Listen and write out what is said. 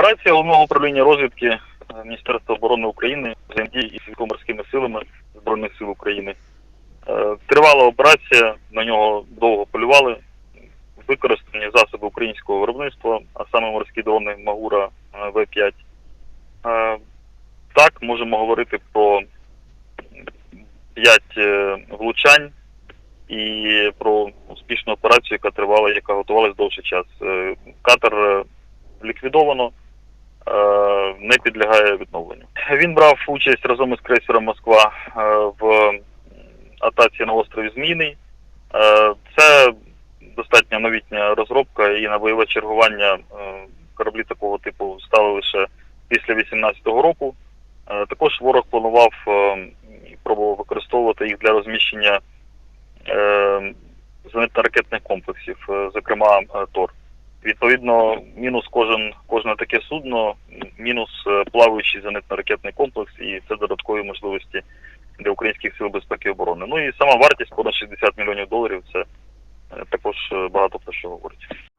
Операція головного управління розвідки е, Міністерства оборони України взаємодії із військово-морськими силами Збройних сил України. Е, Тривала операція, на нього довго полювали. Використані засоби українського виробництва, а саме морські дрони Магура е, В5. Е, Так, можемо говорити про 5 влучань і про успішну операцію, яка тривала, яка готувалась довший час. Катер ліквідовано, не підлягає відновленню. Він брав участь разом із крейсером Москва е, в атаці на острові Зміїний. Е, Це достатньо новітня розробка і на бойове чергування е, кораблі такого типу стали лише після 18-го року. Е, Також ворог планував е, і пробував використовувати їх для розміщення е, зенитно-ракетних комплексів, е, зокрема е, ТОР. Відповідно, мінус кожен кожне таке судно, мінус е, плаваючий зенитно-ракетний комплекс, і це додаткові можливості для українських сил безпеки і оборони. Ну і сама вартість понад 60 мільйонів доларів це е, також е, багато про що говорить.